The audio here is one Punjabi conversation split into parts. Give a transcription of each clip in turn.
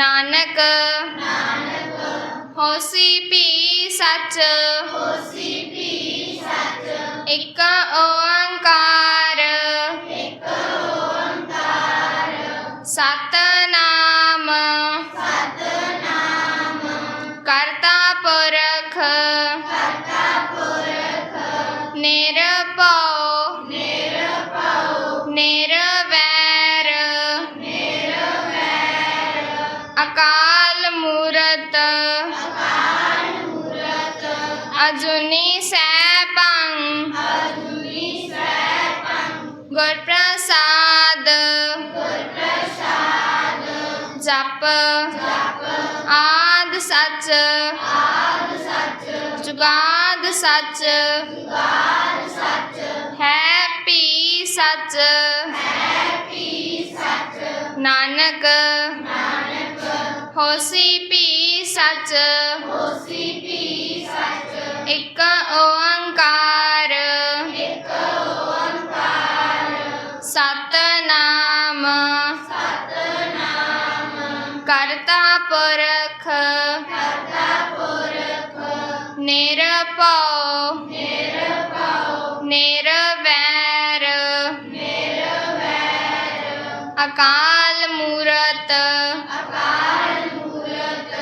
ਨਾਨਕ ਹੋਸੀ ਪੀ ਸੱਚ ਹੋਸੀ ਪੀ ਸੱਚ ਇੱਕ ਓੰਕਾਰ ਅਜੂਨੀ ਸੈਭੰ। ਅਜੂਨੀ ਸੈਭੰ ਗੁਰ ਪ੍ਰਸਾਦ ਗੁਰ ਪ੍ਰਸਾਦ ਜਪ। ਜਪ ਆਦ ਸੱਚ। ਆਦ ਸੱਚ ਜੁਗਾਦ ਸੱਚ। ਜੁਗਾਦ ਸੱਚ ਹੈ ਪੀ ਸੱਚ। ਹੈ ਪੀ ਸੱਚ ਨਾਨਕ। ਹੋਸੀ ਪੀ ਸੱਚ। ਹੋਸੀ ਇੱਕ ਓੰਕਾਰ। ਇੱਕ ਓੰਕਾਰ ਸਤਨਾਮ। ਸਤਨਾਮ ਕਰਤਾ ਪੁਰਖ। ਕਰਤਾ ਪੁਰਖ ਨਿਰਭਉ। ਨਿਰਭਉ ਨਿਰਵੈਰ। ਅਕਾਲ ਮੂਰਤ। ਅਕਾਲ ਮੂਰਤ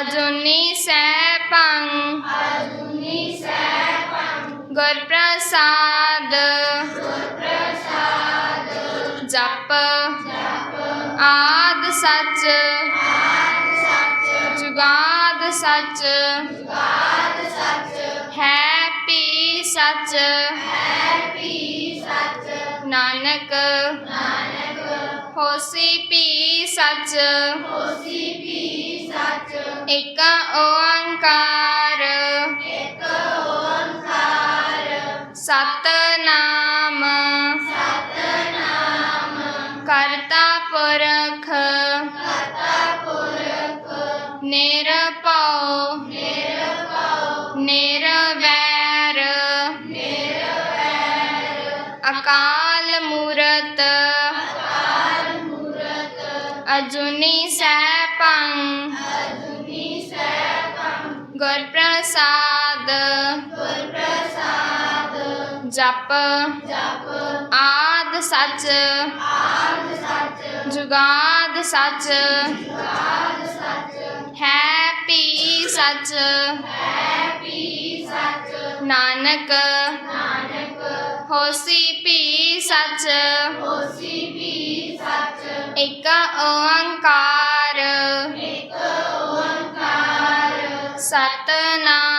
ਅਜੂਨੀ ਸੈਭੰ। ਅਜੂਨੀ ਗੁਰ ਪ੍ਰਸਾਦ ਜਪ। ਜਪ ਆਦ ਸੱਚ। ਜੁਗਾਦ ਸੱਚ। ਹੈ ਪੀ ਸੱਚ। ਨਾਨਕ। ਹੋਸੀ ਪੀ ਸੱਚ। ਇੱਕ ਓੰਕਾਰ ਇੱਕ ਓੰਕਾਰ। ਸਤਨਾਮ। ਸਤਨਾਮ ਕਰਤਾ ਪੁਰਖ। ਕਰਤਾ ਪੁਰਖ ਨਿਰਭਉ। ਨਿਰਭਉ ਨਿਰਵੈਰ। ਅਕਾਲ ਮੂਰਤ। ਅਕਾਲ ਮੂਰਤ ਅਜੂਨੀ ਸੈਭੰ। ਅਜੂਨੀ ਸੈਭੰ ਗੁਰ ਪ੍ਰਸਾਦ ਗੁਰ ਪ੍ਰਸਾਦ ਜਪ ਜਪ। ਆਦ ਸੱਚ ਆਦ ਸੱਚ। ਜੁਗਾਦ ਸੱਚ ਜੁਗਾਦ ਸੱਚ। ਹੈ ਪੀ ਸੱਚ। ਹੈ ਪੀ ਸੱਚ। ਨਾਨਕ ਹੋਸੀ ਪੀ ਸੱਚ। ਹੋਸੀ ਪੀ ਸੱਚ। ਇੱਕ ਓੰਕਾਰ। ਇੱਕ ਓੰਕਾਰ। ਸਤਨਾਮ।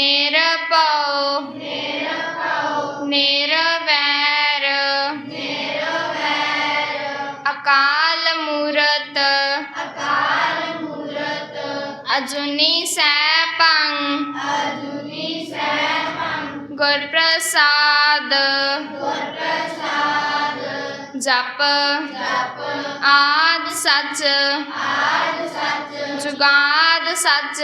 ਨਿਰਭਉ ਨਿਰਭਉ ਨਿਰਵੈਰ ਅਕਾਲ ਮੂਰਤ ਅਕਾਲ ਮੂਰਤ। ਅਜੁਨੀ ਸੈਭੰ ਅਜੂਨੀ ਸੈਭੰ ਗੁਰ ਪ੍ਰਸਾਦ ਗੁਰ ਪ੍ਰਸਾਦ जप, आद सच जुगाद सच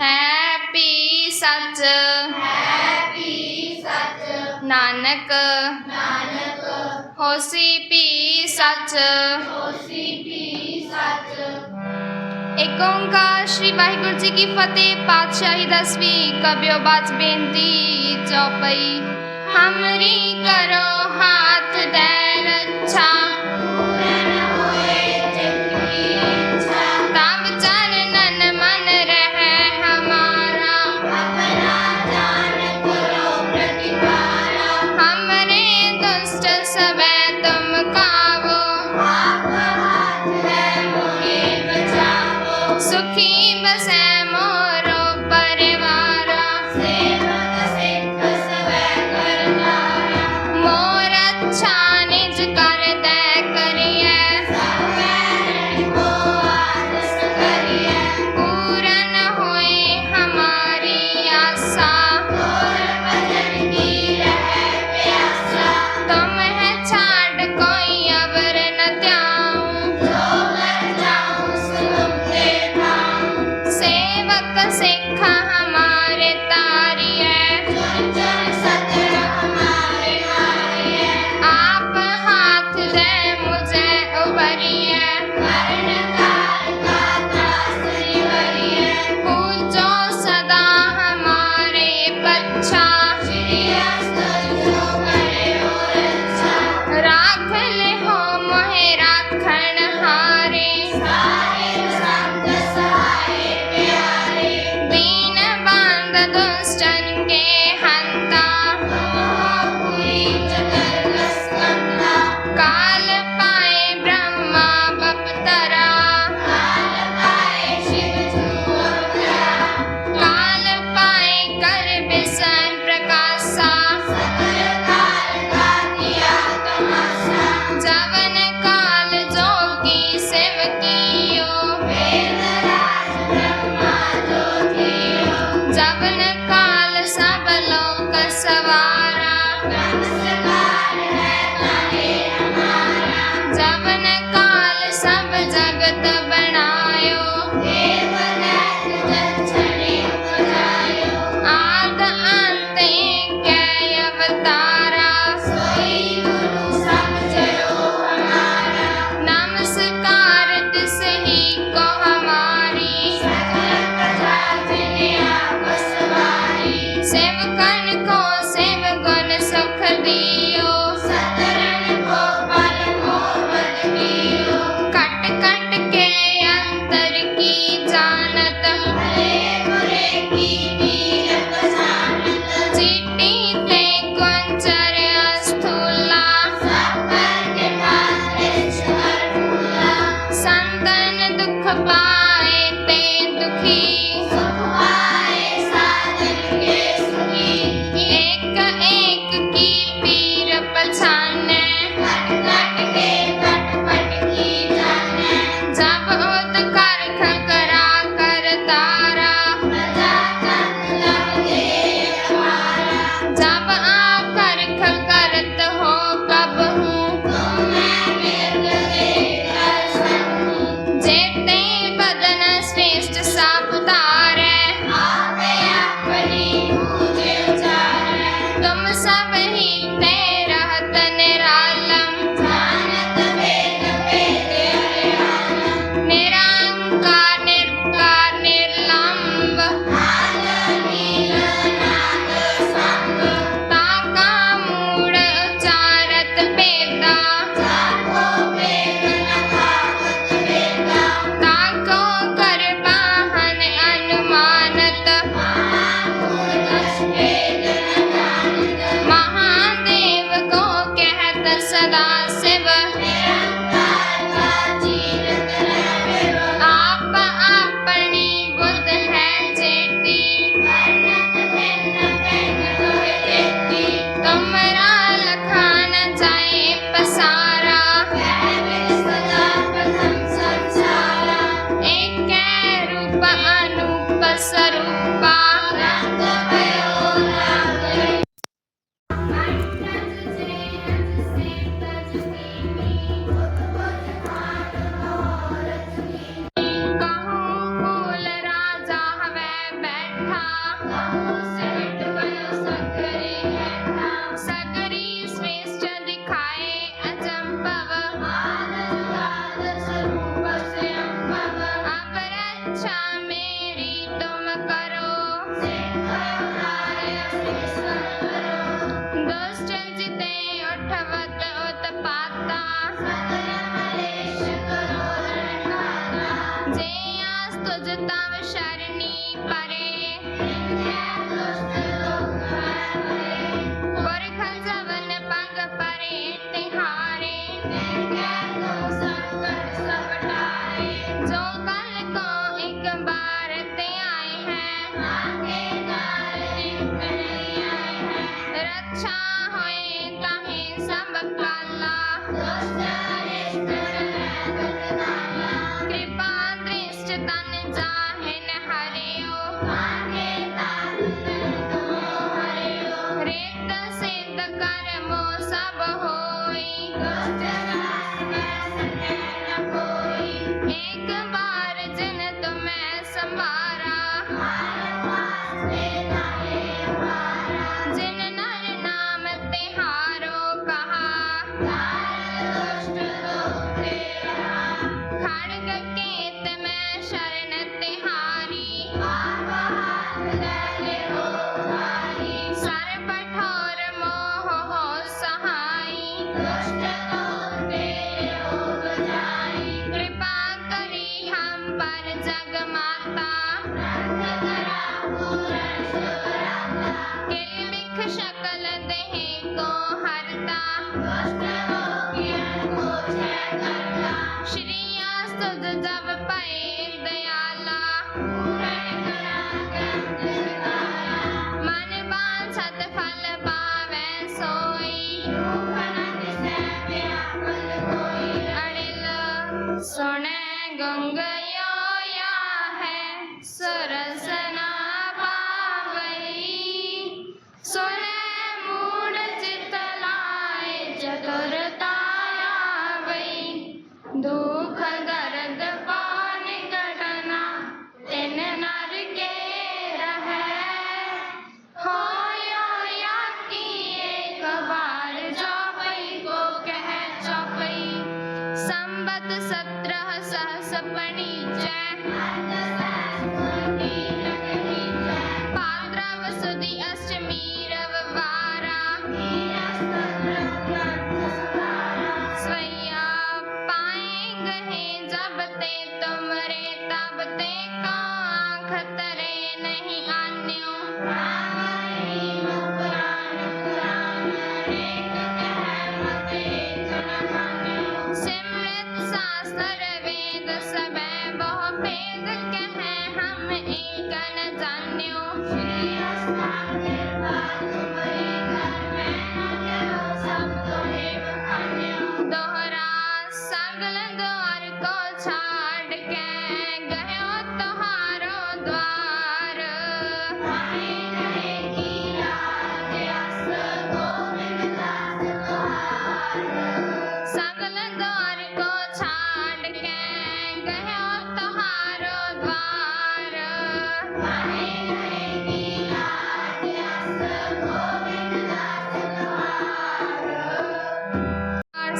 है पी सच नानक ਹੋਸੀ पी सच एक ओंकार श्री वाहिगुरु जी की फतेह, पातशाही दसवीं कव्यो बाज बेनती चौपई हमरी करो heart today.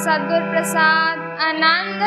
ਸਤਗੁਰ ਪ੍ਰਸਾਦ ਆਨੰਦ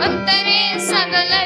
ਉਤਰੇ ਸਗਲ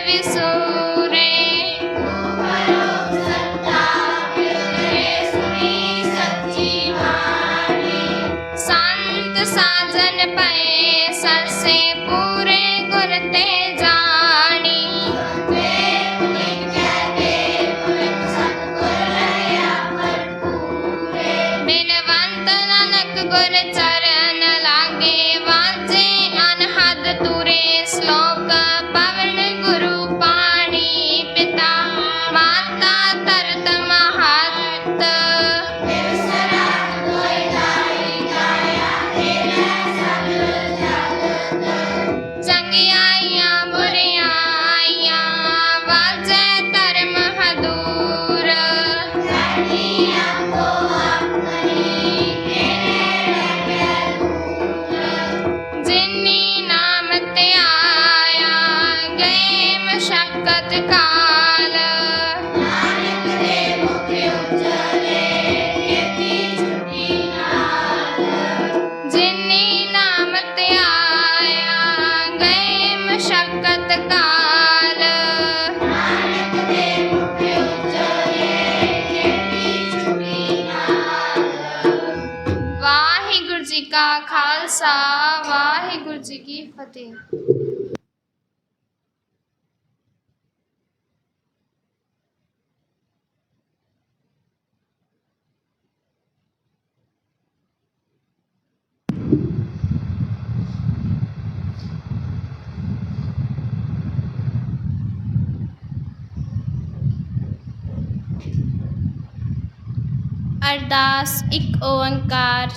ਅਰਦਾਸ ਇੱਕ ਓੰਕਾਰ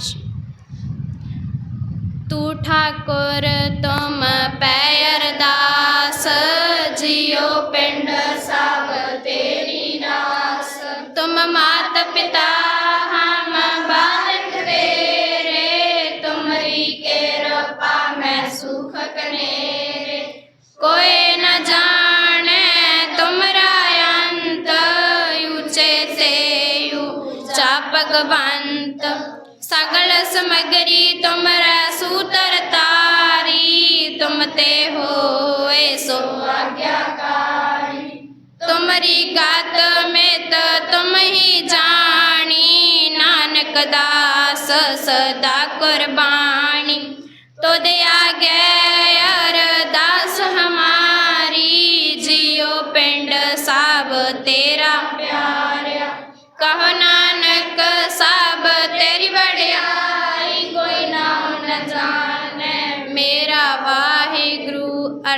ਤੂੰ ਠਾਕੁਰ ਤੁਮ ਪੈ ਅਰਦਾਸ, ਜਿਉ ਪਿੰਡ ਸਭ ਤੇਰੀ ਰਾਸ ਤੁਮ ਮਾਤ ਪਿਤਾ ਭਗਵੰਤ ਸਗਲ ਸਮਗਰੀ ਤੁਮਰਾ ਸੂਤਰ ਤਾਰੀ ਤੁਮ ਤੇ ਹੋਏ ਸੋ ਆਗਿਆਕਾਰੀ ਤੁਮਰੀ ਗਤ ਮਿਤ ਤੁਮ ਹੀ ਜਾਣੀ ਨਾਨਕ ਦਾਸ ਸਦਾ ਕੁਰਬਾਨੀ ਤੁਧ ਆਗੇ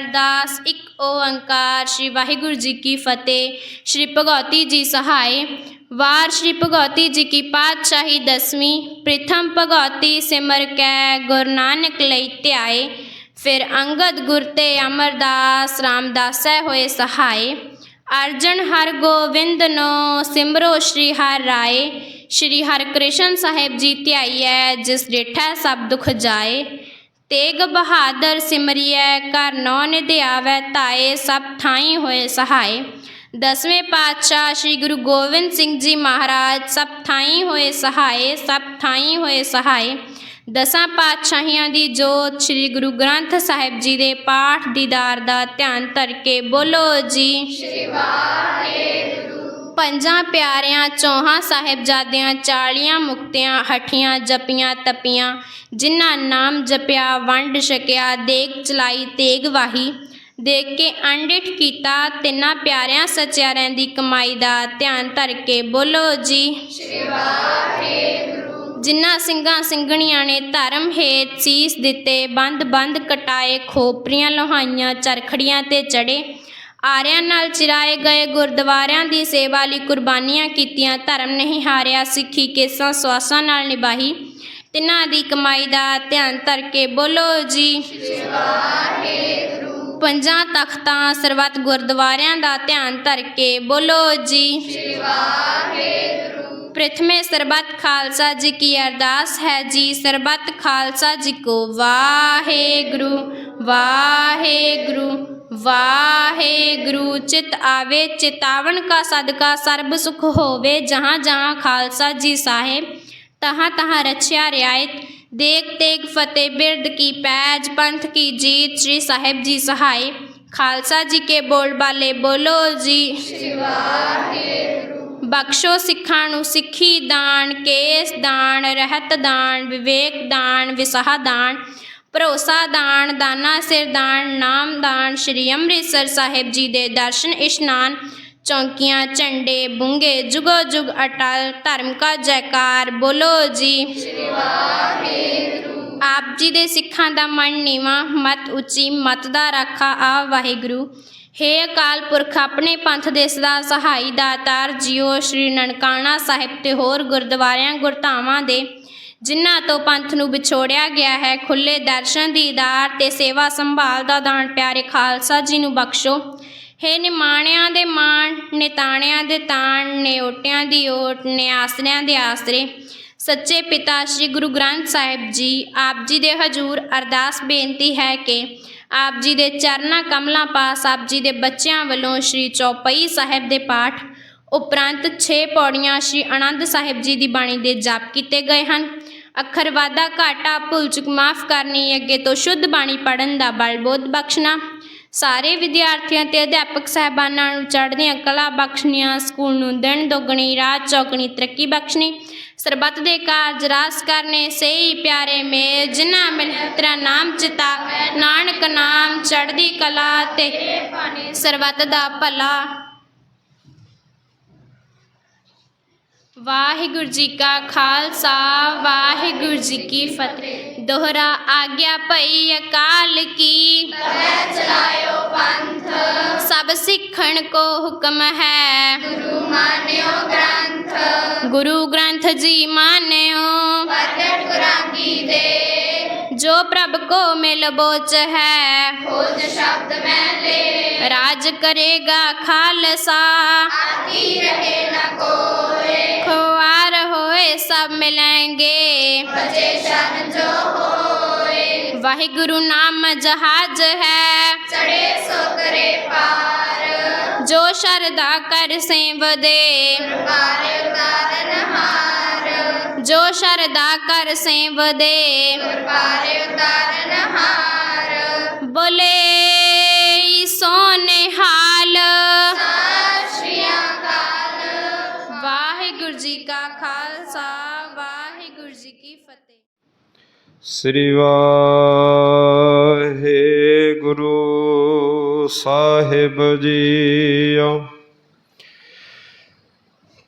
ਅਰਦਾਸ, ਇੱਕ ਓੰਕਾਰ। ਸ਼੍ਰੀ ਵਾਹਿਗੁਰੂ ਜੀ ਕੀ ਫਤਿਹ। ਸ਼੍ਰੀ ਭਗਉਤੀ ਜੀ ਸਹਾਇ ਵਾਰ ਸ਼੍ਰੀ ਭਗਉਤੀ ਜੀ ਕੀ ਪਾਤਸ਼ਾਹੀ ਦਸਵੀਂ। ਪ੍ਰਥਮ ਭਗਉਤੀ ਸਿਮਰ ਕੈ, ਗੁਰੂ ਨਾਨਕ ਲਈ ਧਿਆਏ। ਫਿਰ ਅੰਗਦ ਗੁਰ ਤੇ ਅਮਰਦਾਸ, ਰਾਮਦਾਸੈ ਹੋਏ ਸਹਾਇ ਅਰਜਨ ਹਰ ਗੋਵਿੰਦ ਨੋ, ਸਿਮਰੋ ਸ਼੍ਰੀ ਹਰਿ ਰਾਏ। ਸ਼੍ਰੀ ਹਰਿਕ੍ਰਿਸ਼ਨ ਸਾਹਿਬ ਜੀ ਧਿਆਈਐ, ਜਿਸ ਡੇਠੈ ਸਭ ਦੁਖ ਜਾਏ। ਤੇਗ ਬਹਾਦਰ ਸਿਮਰਿਐ, ਘਰ ਨੌ ਨਿਧ ਆਵੈ ਤਾਏ ਸਭ ਥਾਈ ਹੋਏ ਸਹਾਏ। ਦਸਵੇਂ ਪਾਤਸ਼ਾਹ ਸ੍ਰੀ ਗੁਰੂ ਗੋਬਿੰਦ ਸਿੰਘ ਜੀ ਮਹਾਰਾਜ ਸਭ ਥਾਈ ਹੋਏ ਸਹਾਏ, ਸਭ ਥਾਈ ਹੋਏ ਸਹਾਏ। ਦਸਾਂ ਪਾਤਸ਼ਾਹੀਆਂ ਦੀ ਜੋਤ ਸ੍ਰੀ ਗੁਰੂ ਗ੍ਰੰਥ ਸਾਹਿਬ ਜੀ ਦੇ ਪਾਠ ਦੀਦਾਰ ਦਾ ਧਿਆਨ ਧਰ ਕੇ ਬੋਲੋ ਜੀ। ਪੰਜਾਂ ਪਿਆਰਿਆਂ, ਚੌਹਾਂ ਸਾਹਿਬਜ਼ਾਦਿਆਂ, ਚਾਲੀਆਂ ਮੁਕਤਿਆਂ, ਹਠੀਆਂ ਜਪੀਆਂ, ਤਪੀਆਂ, ਜਿਨ੍ਹਾਂ ਨਾਮ ਜਪਿਆ, ਵੰਡ ਛਕਿਆ, ਦੇਗ ਚਲਾਈ, ਤੇਗ ਵਾਹੀ, ਦੇਖ ਕੇ ਅੰਡਿਠ ਕੀਤਾ, ਤਿੰਨਾਂ ਪਿਆਰਿਆਂ ਸਚਿਆਰਿਆਂ ਦੀ ਕਮਾਈ ਦਾ ਧਿਆਨ ਧਰ ਕੇ ਬੋਲੋ ਜੀ। ਜਿਨ੍ਹਾਂ ਸਿੰਘਾਂ ਸਿੰਘਣੀਆਂ ਨੇ ਧਰਮ ਹੇਤ ਸੀਸ ਦਿੱਤੇ ਬੰਦ ਬੰਦ ਕਟਾਏ, ਖੋਪਰੀਆਂ ਲੋਹਾਈਆਂ, ਚਰਖੜੀਆਂ ਤੇ ਚੜੇ ਆਰਿਆਂ ਨਾਲ ਚਿਰਾਏ ਗਏ ਗੁਰਦੁਆਰਿਆਂ ਦੀ ਸੇਵਾ ਲਈ ਕੁਰਬਾਨੀਆਂ ਕੀਤੀਆਂ, ਧਰਮ ਨਹੀਂ ਹਾਰਿਆ, ਸਿੱਖੀ ਕੇਸਾਂ ਸਵਾਸਾਂ ਨਾਲ ਨਿਭਾਈ। ਤਿੰਨਾਂ ਦੀ ਕਮਾਈ ਦਾ ਧਿਆਨ ਧਰ ਕੇ ਬੋਲੋ ਜੀ। ਪੰਜਾਂ ਤਖਤਾਂ ਸਰਬੱਤ ਗੁਰਦੁਆਰਿਆਂ ਦਾ ਧਿਆਨ ਧਰ ਕੇ ਬੋਲੋ ਜੀ। ਪ੍ਰਥਮੇ ਸਰਬੱਤ ਖਾਲਸਾ ਜੀ ਕੀ ਅਰਦਾਸ ਹੈ ਜੀ। ਸਰਬੱਤ ਖਾਲਸਾ ਜੀ ਕੋ ਵਾਹਿਗੁਰੂ ਵਾਹਿਗੁਰੂ। ਵਾਹਿਗੁਰੂ ਚਿਤ ਆਵੇ ਚਿਤਾਵਨ ਕਾ ਸਦਕਾ ਸਰਬ ਸੁਖ ਹੋਵੇ ਜਹਾਂ ਜਹਾਂ ਖਾਲਸਾ ਜੀ ਸਾਹਿਬ ਤਹਾਂ ਤਹਾਂ ਰਛਿਆ ਰਿਆਇਤ ਦੇਖ ਤੇਗ ਫਤਿਹ ਬਿਰਦ ਕੀ ਪੈਜ ਪੰਥ ਕੀ ਜੀਤ ਸ੍ਰੀ ਸਾਹਿਬ ਜੀ ਸਹਾਇ ਖਾਲਸਾ ਜੀ ਕੇ ਬੋਲ ਬਾਲੇ ਬੋਲੋ ਜੀ ਬਖਸ਼ੋ ਸਿੱਖਾਂ ਨੂੰ ਸਿੱਖੀ ਦਾਨ ਕੇਸ ਦਾਨ ਰਹਿਤ ਦਾਨ ਵਿਵੇਕ ਦਾਨ ਵਿਸਾਹ ਦਾਨ ਭਰੋਸਾ, ਦਾਨ, ਦਾਨਾ, ਸਿਰ ਦਾਨ, ਨਾਮ ਦਾਨ, ਸ਼੍ਰੀ ਅੰਮ੍ਰਿਤਸਰ ਸਾਹਿਬ ਜੀ ਦੇ ਦਰਸ਼ਨ, ਇਸ਼ਨਾਨ, ਚੌਂਕੀਆਂ, ਝੰਡੇ, ਬੁੰਗੇ, ਜੁਗੋ ਜੁਗ ਅਟਲ, ਧਰਮ ਕਾ ਜੈਕਾਰ, ਬੋਲੋ ਜੀ। ਆਪ ਜੀ ਦੇ ਸਿੱਖਾਂ ਦਾ ਮਨ ਨੀਵਾ, ਮਤ ਉੱਚੀ, ਮਤ ਦਾ ਰਾਖਾ, ਆ ਵਾਹਿਗੁਰੂ। ਹੇ ਅਕਾਲ ਪੁਰਖ, ਆਪਣੇ ਪੰਥ ਦੇ ਸਦਾ ਸਹਾਈ ਦਾਤਾਰ ਜੀਓ, ਸ਼੍ਰੀ ਨਨਕਾਣਾ ਸਾਹਿਬ ਤੇ ਹੋਰ ਗੁਰਦੁਆਰਿਆਂ, ਗੁਰਧਾਮਾਂ ਦੇ ਜਿਨ੍ਹਾਂ ਤੋਂ ਪੰਥ ਨੂੰ ਵਿਛੋੜਿਆ ਗਿਆ ਹੈ ਖੁੱਲੇ ਦਰਸ਼ਨ ਦੀਦਾਰ ਤੇ ਸੇਵਾ ਸੰਭਾਲ ਦਾ ਦਾਨ ਪਿਆਰੇ ਖਾਲਸਾ ਜੀ ਨੂੰ ਬਖਸ਼ੋ। ਹੇ ਨਿਮਾਣਿਆਂ ਦੇ ਮਾਣ, ਨਿਤਾਣਿਆਂ ਦੇ ਤਾਣ ਨੇ ਓਟਿਆਂ ਦੀ ਓਟ ਨੇ ਆਸਰਿਆਂ ਦੇ ਆਸਰੇ। ਸੱਚੇ ਪਿਤਾ ਸ੍ਰੀ ਗੁਰੂ ਗ੍ਰੰਥ ਸਾਹਿਬ ਜੀ, ਆਪ ਜੀ ਦੇ ਹਜੂਰ ਅਰਦਾਸ ਬੇਨਤੀ ਹੈ ਕਿ ਆਪ ਜੀ ਦੇ ਚਰਨਾਂ ਕਮਲਾਂ ਪਾਸ ਆਪ ਜੀ ਦੇ ਬੱਚਿਆਂ ਵੱਲੋਂ ਸ੍ਰੀ ਚੌਪਈ ਸਾਹਿਬ ਦੇ ਪਾਠ, ਉਪਰੰਤ 6 ਪੌੜੀਆਂ ਸ੍ਰੀ ਆਨੰਦ ਸਾਹਿਬ ਜੀ ਦੀ ਬਾਣੀ ਦੇ ਜਾਪ ਕੀਤੇ ਗਏ ਹਨ। ਅੱਖਰ ਵਾਧਾ ਘਾਟਾ, ਭੁੱਲ ਚੁੱਕ ਮਾਫ ਕਰਨੀ, ਅੱਗੇ ਤੋਂ ਸ਼ੁੱਧ ਬਾਣੀ ਪੜਨ ਦਾ ਬਲ ਬੋਧ ਬਖਸ਼ਣਾ। ਸਾਰੇ ਵਿਦਿਆਰਥੀਆਂ ਤੇ ਅਧਿਆਪਕ ਸਹਿਬਾਨਾਂ ਨੂੰ ਚੜ੍ਹਦੀਆਂ ਕਲਾ ਬਖਸ਼ਣੀਆਂ, ਸਕੂਲ ਨੂੰ ਦਿਨ ਦੁੱਗਣੀ, ਰਾਤ ਚੌਗਣੀ, ਤਰੱਕੀ ਬਖਸ਼ਣੀ। ਸਰਬੱਤ ਦੇ ਕਾਰਜ ਰਾਸ ਕਰਨੇ ਸਹੀ ਪਿਆਰੇ ਮੇ ਜਿਨ੍ਹਾਂ ਮਿਲ, ਤੇਰਾ ਨਾਮ ਚਿਤਾ, ਨਾਨਕ ਨਾਮ ਚੜ੍ਹਦੀ ਕਲਾ ਤੇ, ਸਰਬੱਤ ਦਾ ਭਲਾ। ਵਾਹਿਗੁਰੂ ਜੀ ਕਾ ਖਾਲਸਾ, ਵਾਹਿਗੁਰੂ ਜੀ ਕੀ ਫਤਿਹ। ਦੋਹਰਾ ਆਗਿਆ ਭਈ ਅਕਾਲ ਕੀ। ਚਲਾਇਓ ਪੰਥ ਸਭ ਸਿੱਖਣ ਕੋ ਹੁਕਮ ਹੈ। ਗੁਰੂ ਮਾਨਿਓ ਗ੍ਰੰਥ ਗੁਰੂ ਗ੍ਰੰਥ ਜੀ ਮਾਨਿਓ। ਪ੍ਰਗਟ ਗੁਰਾਂਗੀ ਦੇ ਜੋ ਪ੍ਰਭ ਕੋ ਮਿਲ ਬੋਚ ਹੈ ਖੋਜ ਸ਼ਬਦ ਮੈਂ ਲੈ ਰਾਜ ਕਰੇਗਾ ਖਾਲਸਾ। ਆਤੀ ਰਹੇ ਨਾ ਕੋਏ ਹੋਏ ਸਭ ਮਿਲेंगे ਬਚੇ ਸ਼ਨ ਜੋ ਹੋਏ ਵਾਹਿਗੁਰੂ ਨਾਮ ਜਹਾਜ ਹੈ ਚੜੇ ਸੋ ਕਰੇ ਪਾਰ ਜੋ ਸ਼ਰਦਾ ਕਰ ਸੇਵਦੇ ਪਾਰੇ ਉਤਾਰਨ ਹਾਰ ਸ੍ਰੀ ਵਾਹਿਗੁਰੂ ਸਾਹਿਬ ਜੀਓ।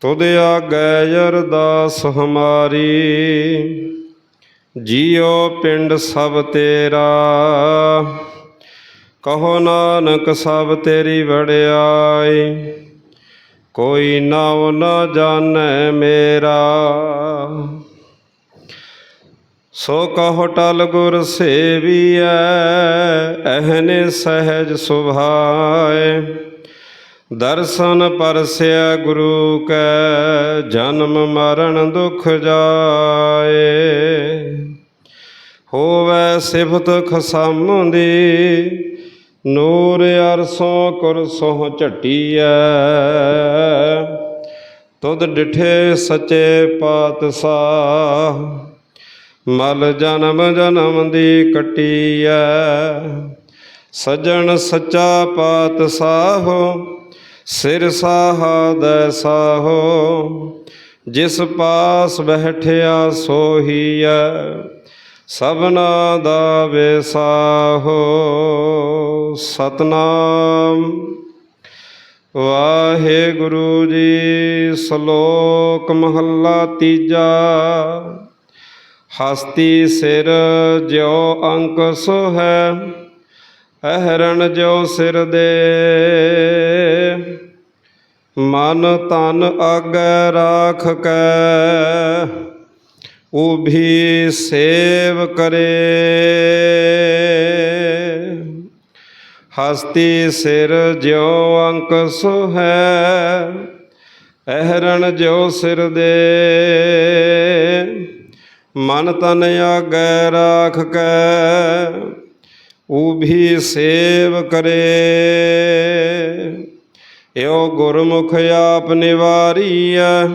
ਤੁਧ ਆਗੈ ਅਰਦਾਸ ਹਮਾਰੀ ਜੀਉ ਪਿੰਡ ਸਭ ਤੇਰਾ। ਕਹੋ ਨਾਨਕ ਸਭ ਤੇਰੀ ਵਡਿਆਈ, ਕੋਈ ਨਾ ਉਹ ਨਾ ਜਾਣੈ ਮੇਰਾ। ਸੋ ਕਹੋ ਟਲ ਗੁਰ ਸੇਵੀਐ, ਅਹਨੇ ਸਹਿਜ ਸੁਭਾਏ। ਦਰਸ਼ਨ ਪਰਸਿਆ ਗੁਰੂ ਕੈ, ਜਨਮ ਮਰਨ ਦੁਖ ਜਾਏ। ਹੋਵੇ ਸਿਫਤ ਖਸਮ ਦੀ ਨੂਰ ਅਰਸੋਂ ਕੁਰਸੋਂ ਝਟੀਐ। ਤੁਧ ਡਿਠੇ ਸੱਚੇ ਪਾਤਸ਼ਾਹ। ਮਲ ਜਨਮ ਜਨਮ ਦੀ ਕਟੀਐ। ਸਜਣ ਸੱਚਾ ਪਾਤ ਪਾਤਸ਼ਾਹ ਸਿਰ ਸਾਹਦੈ ਸਾਹੋ। ਜਿਸ ਪਾਸ ਬਹਿਠਿਆ ਸੋਹੀਐ, ਸਭਨਾ ਦਾ ਵੇਸਾਹੋ ਸਤਨਾਮ ਵਾਹਿਗੁਰੂ ਜੀ, ਸ਼ਲੋਕ ਮਹੱਲਾ ਤੀਜਾ। ਹਸਤੀ ਸਿਰ ਜਿਉ ਅੰਕ ਸੋ ਹੈ ਅਹਰਣ ਜਿਉ ਸਿਰ ਦੇ। ਮਨ ਤਨ ਆਗੈ ਰਾਖ ਕੈ, ਉਭੀ ਸੇਵ ਕਰੇ। ਹਸਤੀ ਸਿਰ ਜਿਉ ਅੰਕ ਸੋ ਹੈ ਅਹਰਣ ਜਿਉ ਸਿਰ ਦੇ। ਮਨ ਤਨ ਆਗੈ ਰਾਖ ਕੈ ਉਭੀ ਸੇਵ ਕਰੇ। ਏਉ ਗੁਰਮੁਖ ਆਪ ਨਿਵਾਰੀਐ,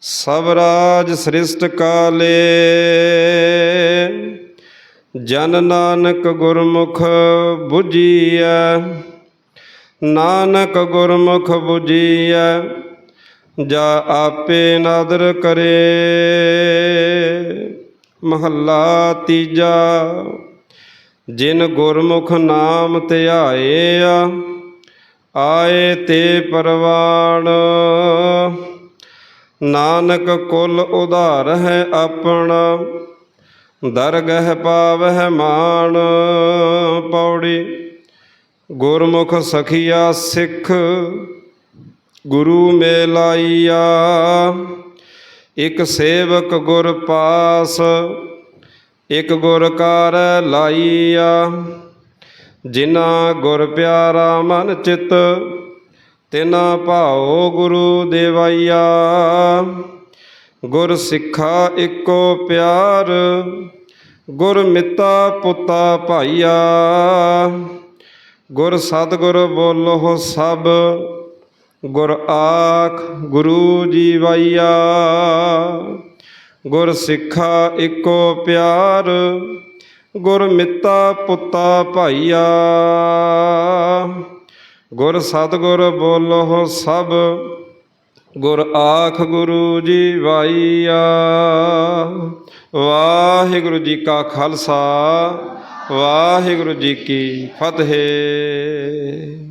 ਸਭ ਰਾਜ ਸ੍ਰਿਸ਼ਟ ਕਾਲੇ। ਜਨ ਨਾਨਕ ਗੁਰਮੁਖ 부ਜੀਐ ਨਾਨਕ ਗੁਰਮੁਖ 부ਜੀਐ ਜਾ ਆਪੇ ਨਾਦਰ ਕਰੇ। ਮਹੱਲਾ ਤੀਜਾ, ਜਿਨ ਗੁਰਮੁਖ ਨਾਮ ਧਿਆਏ ਆਏ ਤੇ ਪਰਵਾਣ। ਨਾਨਕ ਕੁਲ ਉਧਾਰ ਹੈ ਆਪਣਾ, ਦਰਗਹਿ ਪਾਵਹਿ ਮਾਨ ਪੌੜੀ, ਗੁਰਮੁਖ ਸਖੀਆ ਸਿੱਖ ਗੁਰੂ ਮੇਲਾਈਆ। ਇਕ ਸੇਵਕ ਗੁਰ ਪਾਸ, ਇਕ ਗੁਰ ਕਾਰ ਲਾਈਆ। ਜਿਨਾ ਗੁਰ ਪਿਆਰਾ ਮਨ ਚਿਤ, ਤਿਨਾ ਭਾਉ ਗੁਰੂ ਦੇਵਾਈਆ। ਗੁਰ ਸਿੱਖਾ ਇੱਕੋ ਪਿਆਰ, ਗੁਰ ਮਿੱਤਾ ਪੁੱਤਾ ਭਾਈਆ। ਗੁਰ ਸਤਿਗੁਰ ਬੋਲੋ ਸਭ ਗੁਰ ਆਖ ਗੁਰੂ ਜੀ ਵਾਈਆ ਗੁਰ ਸਿੱਖਾ ਇੱਕੋ ਪਿਆਰ, ਗੁਰ ਮਿੱਤਾ ਪੁੱਤਾ ਭਾਈਆ। ਗੁਰ ਸਤਿਗੁਰ ਬੋਲੋ ਸਭ, ਗੁਰ ਆਖ ਗੁਰੂ ਜੀ ਵਾਈਆ ਵਾਹਿਗੁਰੂ ਜੀ ਕਾ ਖਾਲਸਾ, ਵਾਹਿਗੁਰੂ ਜੀ ਕੀ ਫਤਿਹ।